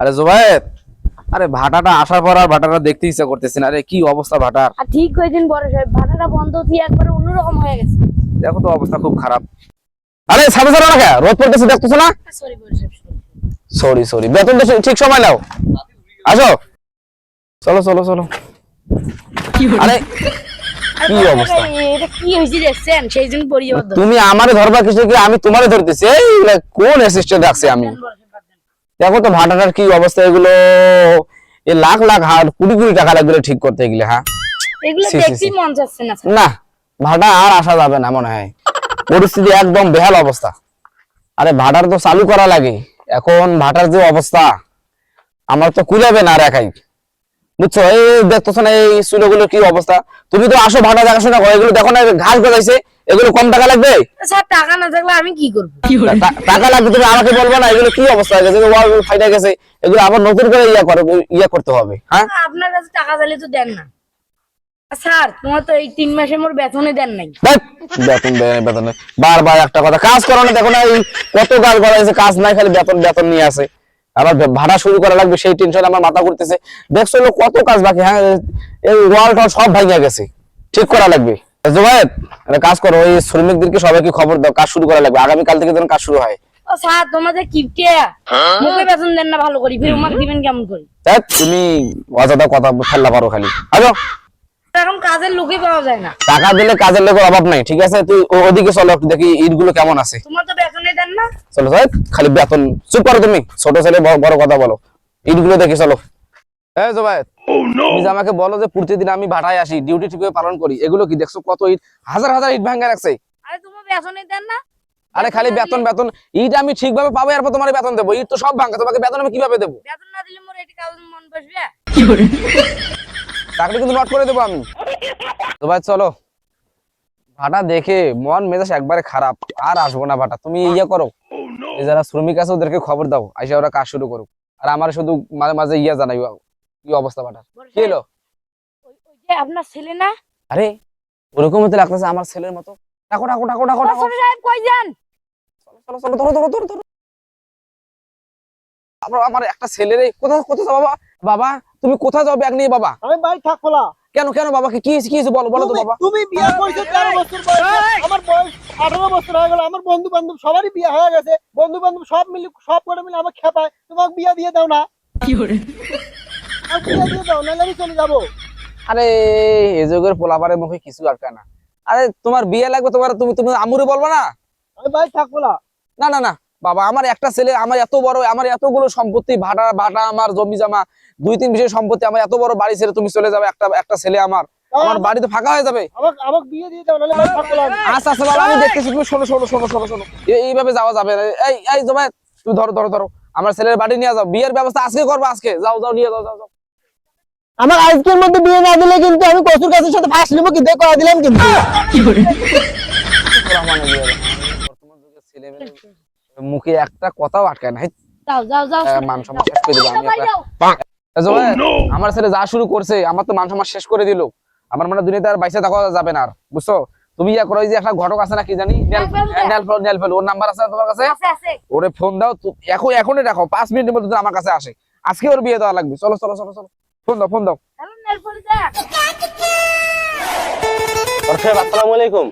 আরে জোবায়েত আরে ভাটাটা আসার পর আর ভাটাটা দেখতে ইচ্ছা করতেছে না। আরে কি অবস্থা ভাটার? আর ঠিক কয়েকদিন পরে সাহেব ভাড়াটা বন্ধ দিয়ে একবারে অন্যরকম হয়ে গেছে। দেখো তো অবস্থা খুব খারাপ। আরে সামনে সামনে রাখা রোদ পড়তেছে দেখতেছো না? সরি বড় সাহেব সরি সরি বেতন তো ঠিক সময় নাও। আসো। চলো চলো চলো। আরে কি অবস্থা? এটা কি হয়েছে দেখছেন? সেই জন্য পরিবার তুমি আমারে ধরবা কিছু কি? আমি তোমারে ধরতেছি। এইগুলা কোন অ্যাসিস্ট্যান্ট রাখছি আমি? দেখো তো ভাটাটার কি অবস্থা এগুলো এ লাখ লাখ হার কোটি কোটি টাকা লাগবে ঠিক করতে গেলে হ্যাঁ? না ভাটা আর আসা যাবে না মনে হয়। পরিস্থিতি একদম বেহাল অবস্থা। আরে ভাটার তো চালু করা লাগে। এখন ভাটার যে অবস্থা আমার তো কুলাবে না আর একাই। বুঝছ? এই দেখতেছো না এই চুলোগুলো কি অবস্থা? তুমি তো আসো ভাটা দেখাশোনা করো এগুলো দেখো না ঘাস গজাইছে। এগুলো কম টাকা লাগবে? স্যার টাকা না থাকলে আমি কি করব? টাকা লাগবে তুমি আমাকে বলবে না এগুলো কি অবস্থা হয়ে গেছে? ওয়াল ফাইটা গেছে এগুলো আবার নতুন করে ইয়া করে ইয়া করতে হবে হ্যাঁ? আপনার কাছে টাকা চাইলে তো দেন না। স্যার তোমার তো এই তিন মাসে মোর বেতনে দেন নাই। বেতন দেয় না, বারবার একটা কথা কাজ করো না দেখো না এই কত কাজ করা হয়েছে কাজ নাই খালি বেতন বেতন নিয়ে আসে। আবার ভাড়া শুরু করা লাগবে সেই টেনশন আমার মাথা ঘুরতেছে। দেখছ কত কাজ বাকি হ্যাঁ? এই ওয়াল সব ভাঙিয়া গেছে ঠিক করা লাগবে। একটা কাজ করো ওই শ্রমিকদেরকে সবাইকে খবর দাও কাজ শুরু করা লাগবে। আগামী কাল থেকে যেন কাজ শুরু হয়। ও স্যার তোমাদের কিপটে মুখে বেতন দেন না ভালো করি ফির আমাকে দিবেন কেমন করি? তুমি অযথা কথা ফেললা পারো খালি। আজো এখন কাজের লোকই পাওয়া যায় না। টাকা দিলে কাজের লোকের অভাব নাই ঠিক আছে? তুই ওদিকে চলো একটু দেখি ইটগুলো কেমন আছে। তোমার তো বেতনে দেন না। চলো খালি বেতন। চুপ করো তুমি ছোট ছেলে বড় বড় কথা বলো। ইটগুলো দেখি চলো। এই জোবায়েত তুমি আমাকে বলো যে প্রতিদিন আমি ভাটায় আসি ডিউটি ঠিকভাবে পালন করি এগুলো কি দেখছ কত ইট হাজার হাজার ইট ভাঙা রাখছে। আরে তোমার বেতনে দেন না। আরে খালি বেতন বেতন ইট আমি ঠিকভাবে পাবো এরপর তোমার বেতন দেবো ইট তো সব ভাঙা তোমাকে বেতন আমি কীভাবে দেবো? বেতন না দিলে মোর এটি কাজ মন বসবে। চাকরি কিন্তু নট করে দেবো আমি। তো ভাই চলো। ভাটা দেখে মন মেজাজ একবারে খারাপ আর আসব না ভাটা তুমি ইয়ে করো। এই যারা শ্রমিক আছে ওদেরকে খবর দাও আইসা ওরা কাজ শুরু করুক। আর আমার শুধু মাঝে মাঝে ইয়া জানাই কি অবস্থা ভাটার কি হলো? যে আপনার ছেলে না? আরে ওরকম হতে লাগতেছে আমার ছেলের মতো। ডাকো ডাকো ডাকো ডাকো ছোট সাহেব কই যান? চলো চলো চলো ধরো ধরো ধরো ধরো। আবার আমার একটা ছেলের কোথায় কোথায় বাবা? বাবা তুমি কোথায় যাও ব্যাগ নিয়ে বাবা? আমি বাড়ি থাকব না কেন কেন বাবা কি কি হয়েছে, কি হয়েছে বলো বলো তো বাবা। তুমি বিয়ে করছ তেরো বছর বয়সে। আমার বয়স আঠারো বছর হয়ে গেল আমার বন্ধু বান্ধব সবারই বিয়ে হয়ে গেছে। বন্ধু বান্ধব সব মিলে সব করে মিলে আমাকে খেপায়। তোমাকে বিয়ে দিয়ে দাও না। আর বিয়ে আরে এ যুগের পোলাপারের মুখে কিছু আটকা না। আরে তোমার বিয়ে লাগবে তোমার তুমি তুমি আমুরে বলব না? থাকব না। না না না বাবা আমার একটা ছেলে আমার এত বড় আমার এতগুলো সম্পত্তি ভাটা ভাটা আমার জমি জমা দুই তিন সম্পত্তি আমার এত বড় বাড়ি ছেড়ে তুমি চলে যাবে একটা একটা ছেলে আমার। আমার বাড়ি তো ফাঁকা হয়ে যাবে। আচ্ছা আচ্ছা বাবা আমি দেখতেছি তুমি শোনো শোনো শোনো শোনো শোনো। এইভাবে যাওয়া যাবে এই এই জমায়েত তুমি ধরো ধরো ধরো। আমার ছেলের বাড়ি নিয়ে যাও। বিয়ের ব্যবস্থা আজকে করব আজকে। যাও যাও নিয়ে যাও যাও যাও। আমার আজকের মধ্যে বিয়ে না দিলে কিন্তু আমি কসুর কাছের সাথে ফাঁস নেব কিন্তু করা দিলাম কিন্তু। মুখে একটা কথাও আটকায় না। মান সম্মান শেষ করে দিল আমি জমায়েত, আমার ছেলে যা শুরু করছে আমার তো মান সম্মান শেষ করে দিল। আমার মানে দুনিয়াতে আর বাইসে থাকা যাবে না আর বুঝছ? তুমি ইয়া করো যে একটা ঘটক আছে না কি জানি ওর নাম্বার আছে তোমার কাছে? আছে আছে। ওরে ফোন দাও তু- এখন এখনই রাখো পাঁচ মিনিটের মধ্যে তুমি আমার কাছে আসে। আজকে ওর বিয়ে দেওয়া লাগবে। চলো চলো চলো চলো। ফোন দাও ফোন দাও। হ্যালো নেলপলি যা আসসালামু আলাইকুম।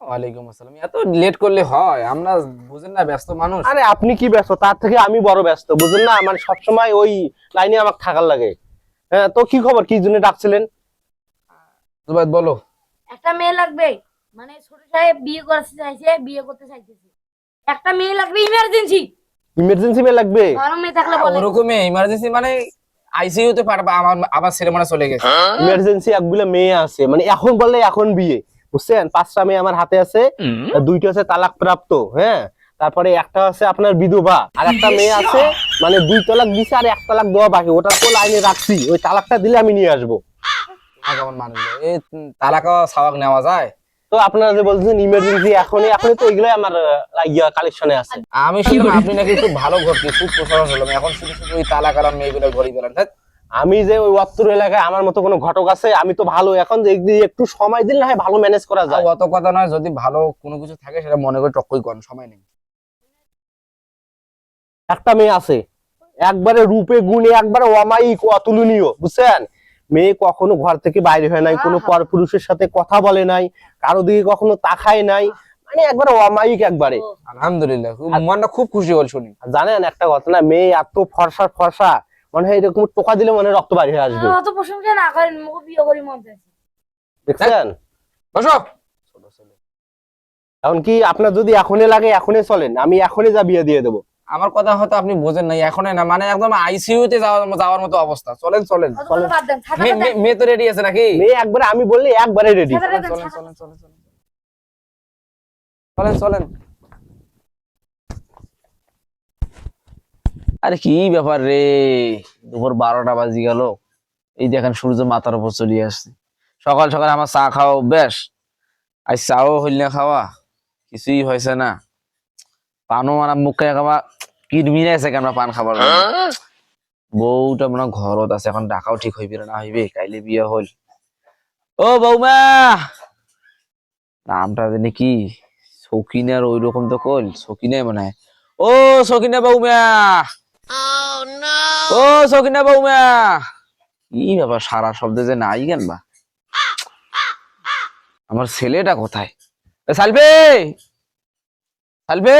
ওয়ালাইকুম আসসালাম। এত লেট করলে হয় আমরা বুঝেন না ব্যস্ত মানুষ। আরে আপনি কি ব্যস্ত? তার থেকে আমি বড় ব্যস্ত বুঝলেন না? মানে সবসময় ওই লাইনে আমাকে থাকার লাগে। হ্যাঁ তো কি খবর? কি জন্য ডাকছিলেন? জুবাইদ বলো। একটা মেয়ে লাগবে। মানে ছোট সাহেব বিয়ে করতে চাইছে বিয়ে করতে চাইতেছে। একটা মেয়ে লাগবে ইমার্জেন্সি ইমার্জেন্সি মে লাগবে? মেয়ে থাকলে বলে ওরকমই ইমার্জেন্সি মানে আইসিইউ তে পাঠাবা আমার আবার ছেলে মানে চলে গেছে। ইমার্জেন্সি একগুলো মেয়ে আছে। মানে এখন বললে এখন বিয়ে। বুঝছেন? পাঁচটা মেয়ে আমার হাতে আছে। দুইটা আছে তালাক প্রাপ্ত হ্যাঁ? তারপরে একটা আছে আপনার বিধবা। আর একটা মেয়ে আছে মানে দুই তালাক দিছে আর এক তালাক দেওয়া বাকি। ওটা তো লাইনে রাখছি। ওই তালাকটা দিলে আমি নিয়ে আসব। আর কেমন মানুষ। এই তালাকা সাওয়াক নেওয়া যায়। তো আপনারা যে বলছেন ইমার্জেন্সি এখনই এখনই তো এগুলোই আমার ইয়া কালেকশনে আছে। আমি শুনলাম আপনি নাকি খুব ভালো খুব হলাম এখন শুধু শুধু ওই মেয়েগুলো পেলেন আমি যে ওই অত্তর এলাকায় আমার মতো কোনো ঘটক আছে আমি তো ভালো। এখন একটু সময় দিলে না হয় ভালো ম্যানেজ করা যায়। অত কথা নয় যদি ভালো কোনো কিছু থাকে সেটা মনে করে টক্কই করেন সময় নেই। একটা মেয়ে আছে একবারে রূপে গুণে একবারে অমায়িক অতুলনীয় বুঝছেন? মেয়ে কখনো ঘর থেকে বাইরে হয় নাই কোনো পরপুরুষের সাথে কথা বলে নাই কারও দিকে কখনো তাকায় নাই মানে একবারে অমায়িক একবারে। আলহামদুলিল্লাহ মনটা খুব খুশি হল শুনি। জানেন একটা কথা না মেয়ে এত ফর্সা ফর্সা মনে হয় এরকম টোকা দিলে মনে হয় রক্ত বাইরে হয়ে আসবে। অত প্রশংসা না করেন মুখে বিয়ে করি মন দেখছেন? বসো। এখন কি আপনার যদি এখনই লাগে এখনই চলেন আমি এখনই যা বিয়ে দিয়ে দেবো। আমার কথা হয়তো আপনি বোঝেন নাই এখনই না মানে একদম আইসিইউ তে যাওয়ার যাওয়ার মতো অবস্থা। চলেন চলেন। মে- মেয়ে তো রেডি আছে নাকি? মেয়ে একবারে আমি বললে একবারে রেডি চলেন চলেন চলেন চলেন। চলেন আরে কি ব্যাপার রে? দুপুর বারোটা বাজি গেল। এই দেখেন সূর্য মাথার উপর চলে আসছে। সকাল সকাল আমার চা খাওয়া অভ্যাস। আজ চাও হইল না খাওয়া। কিছুই হয়েছে না। পানো মানে মুখে খাওয়া। কিরমিনে আছে কেন পান খাবার। বউটা মানে ঘরত আছে এখন ডাকাও ঠিক হইবে না হইবে কাইলে বিয়ে হল। ও বৌমা! নামটা জানি কি সকিনার ওই রকম তো কইল সকিনাই মনে হয় ও সকিনা বৌমা ও সকিনা বৌমা! কি ব্যাপার সারা শব্দে যে নাই কেন বা আমার ছেলেটা কোথায় সালবে সালবে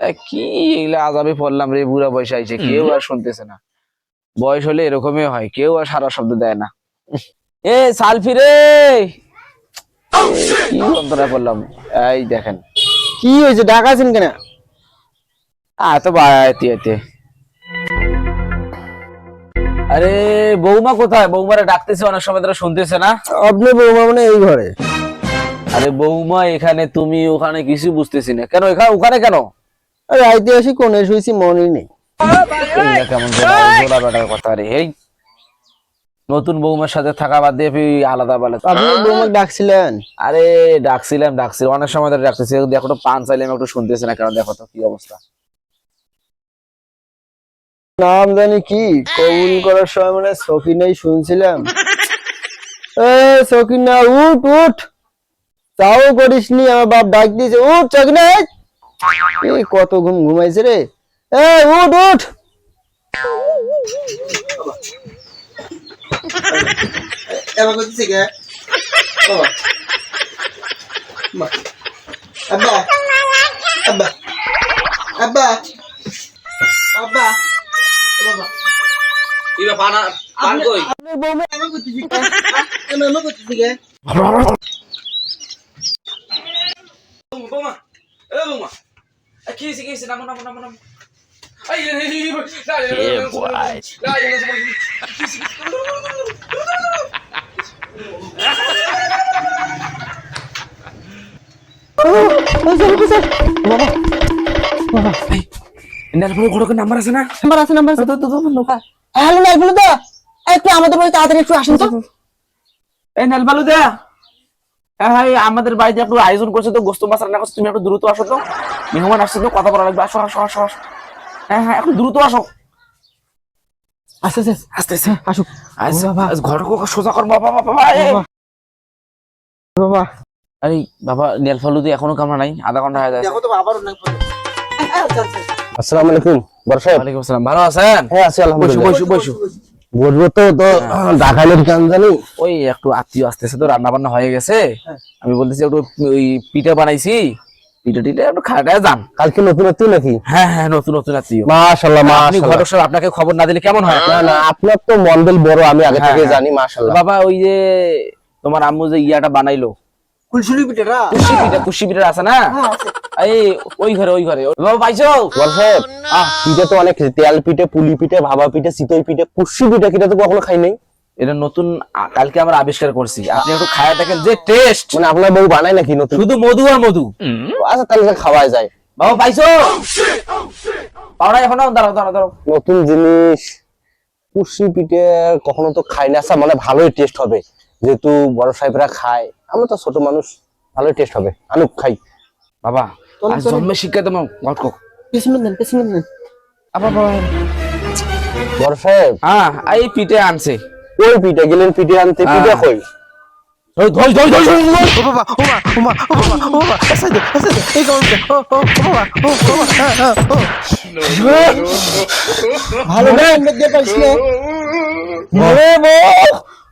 কি এগুলা আজাবে পড়লাম রে বুড়া বয়সে আইছে কেউ আর শুনতেছে না। বয়স হলে এরকমই হয় কেউ আর সারা শব্দ দেয় না। এ সালফি রে! কি যন্ত্রণা করলাম এই দেখেন। কি হয়েছে ডাকাছেন কেন? আ তো বাড়াইতে এতে আরে বৌমা কোথায়? বৌমারে ডাকতেছে অনেক সময় ধরে শুনতেছে না। আপনি বৌমা মানে এই ঘরে। আরে বৌমা এখানে তুমি ওখানে কিছু বুঝতেছি না। কেন এখানে ওখানে কেন? আরে শুয়েছি মনেই নেই। কেমন জোলা বেটার কথা রে এই। নতুন বৌমার সাথে থাকা বাদ দিয়ে আলাদা বেলা। আপনি বৌমাকে ডাকছিলেন? আরে ডাকছিলাম ডাকছিলাম। অনেক সময় ধরে ডাকতেছি দেখো তো পান চাইলাম একটু শুনতেছে না কেন দেখো তো কি অবস্থা। নাম জানি কি কবুল করার সময় মানে সকিনাই শুনছিলাম। এ সকিনা উঠ উঠ। তাও করিসনি আমার বাপ ডাক দিয়েছে উঠ এই কত ঘুম ঘুমাইছে রে? এ উঠ উঠ! এবার করতেছি কে? ও আব্বা। আব্বা। আব্বা। আব্বা। ও বাবা। পান কই? আমি বৌমা এমন করতেছি কে? এমন করতেছি কে বৌমা এ বৌমা নাম্বার আছে না আছে আছে একটু আমাদের বাড়ি তাড়াতাড়ি একটু আসেন তো এই নেলবালু দা হ্যাঁ এই আমাদের বাড়িতে একটু আয়োজন করছে তো গোস্ত মাছ রান্না করছে তুমি একটু দ্রুত আসো তো। মেহমান আসছে তো কথা বলা লাগবে। আসো আসো আসো আসো। হ্যাঁ হ্যাঁ একটু দ্রুত আসো। আস্তে আস্তে আস্তে আস্তে বাবা। ঘর সোজা কর বাবা বাবা বাবা আরে বাবা নেলফালু দিয়ে এখনও কামড়া নাই আধা ঘণ্টা হয়ে যায় দেখো তো পরে আচ্ছা আচ্ছা। আসসালামু আলাইকুম বড় সাহেব। ওয়ালাইকুম আসসালাম। ভালো আছেন? হ্যাঁ আছি বসু আলহামদুলিল্লাহ বসু বসু। তো তো গান জানি। ওই একটু আত্মীয় আসতেছে তো রান্না বান্না হয়ে গেছে। আমি বলতেছি একটু ওই পিঠা বানাইছি। পিঠা টিঠা একটু খাটায় যান। কালকে নতুন নতুন নাকি? হ্যাঁ হ্যাঁ নতুন নতুন আত্মীয়। মাশাআল্লাহ আপনি ঘরের আপনাকে খবর না দিলে কেমন হয়? না না আপনার তো মন্ডল বড় আমি আগে হ্যাঁ, থেকে হ্যাঁ। জানি মাশাআল্লাহ বাবা ওই যে তোমার আম্মু যে ইয়াটা বানাইলো কুলসুরি পিঠা কুশি পিঠা আছে না? এই ওই ঘরে ওই ঘরে। বাবা পাইছো? পিঠে তো অনেক তেল পিঠে পুলি পিঠে ভাবা পিঠে চিতই পিঠে কুশি পিঠে কিটা তো কখনো খাই নাই। এটা নতুন কালকে আমরা আবিষ্কার করছি। আপনি একটু খায়া দেখেন যে টেস্ট মানে আপনার বউ বানায় নাকি নতুন? শুধু মধু আর মধু। আচ্ছা তাহলে খাওয়া যায়। বাবা পাইছো? পাওনা এখনও দাঁড়াও দাঁড়াও দাঁড়াও। নতুন জিনিস কুশি পিঠে কখনো তো খাই না। আচ্ছা মানে ভালোই টেস্ট হবে। যেহেতু বড় সাহেবরা খায় আমরা তো ছোট মানুষ ভালোই টেস্ট হবে আনুক খাই বাবা আজ জন্মে শিক্ষা দেবো ঘটক পেছনে দেন পেছনে দেন আবার বড় সাহেব হ্যাঁ এই পিঠে আনছে ওই পিঠে গেলেন পিঠে আনতে পিঠে হ্যাঁ। কই হ্যাঁ, হ্যাঁ, ভালো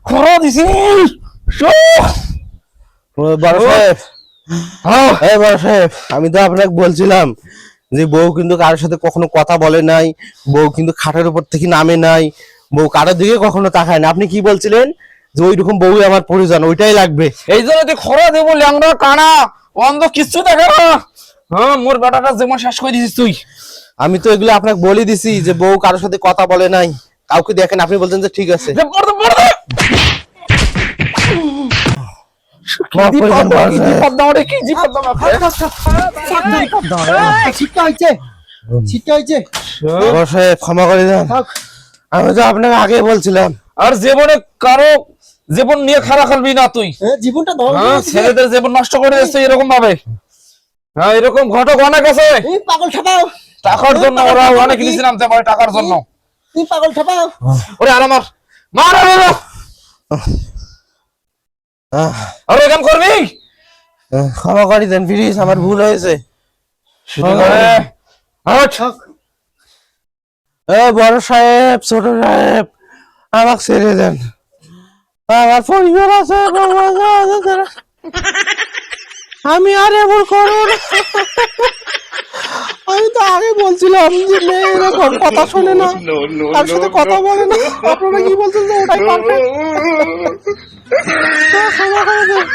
খরা বড় সাহেব। বড় সাহেব আমি তো আপনাকে বলছিলাম যে বউ কিন্তু কারোর সাথে কখনো কথা বলে নাই বউ কিন্তু খাটের উপর থেকে নামে নাই বউ কারোর দিকে কখনো তাকায় না। আপনি কি বলছিলেন? যে ওইরকম বউ আমার প্রয়োজন ওইটাই লাগবে। এই জন্য তুই খরা দেবো ল্যাংড়া কানা অন্ধ কিচ্ছু দেখে না। হ্যাঁ মোর বেটাটা যেমন শেষ করে দিছিস তুই। আমি তো এগুলো আপনাকে বলে দিছি যে বউ কারোর সাথে কথা বলে নাই। কাউকে দেখেন আপনি বলছেন যে ঠিক আছে যে পড়তে পড়তে মাফ করে দেন, বড় কি সাহেব। পদ্মা ওরে কি জি পদ্মা শিক্ষা হয়েছে শিক্ষা হয়েছে বড় সাহেব ক্ষমা করে দেন। আমি তো আপনাকে আগে বলছিলাম। আর জীবনে কারও জীবন নিয়ে খারাপ খেলবি না তুই। জীবনটা ধ্বংস হ্যাঁ। ছেলেদের জীবন নষ্ট করে দিচ্ছে এরকম ভাবে হ্যাঁ এরকম ঘটক অনেক আছে। পাগল ঠাপাও টাকার জন্য ওরা অনেক নিচে নামতে পারে টাকার জন্য। তুই পাগল ঠাপাও ওরে আর আমার মার আরে আরে। আহ, করবি? ক্ষমা করে দেন প্লিজ আমার ভুল হয়েছে। আরে, বড় সাহেব ছোট সাহেব আমাকে ছেড়ে দেন। আমার পরিবার আছে আমি আর এমন করব না। আমি তো আগে বলছিলাম যে মেয়ে এরকম কথা শোনে না তার সাথে কথা বলে না। আপনারা কি বলছেন যে ওটাই পারফেক্ট ক্ষমা করে দেন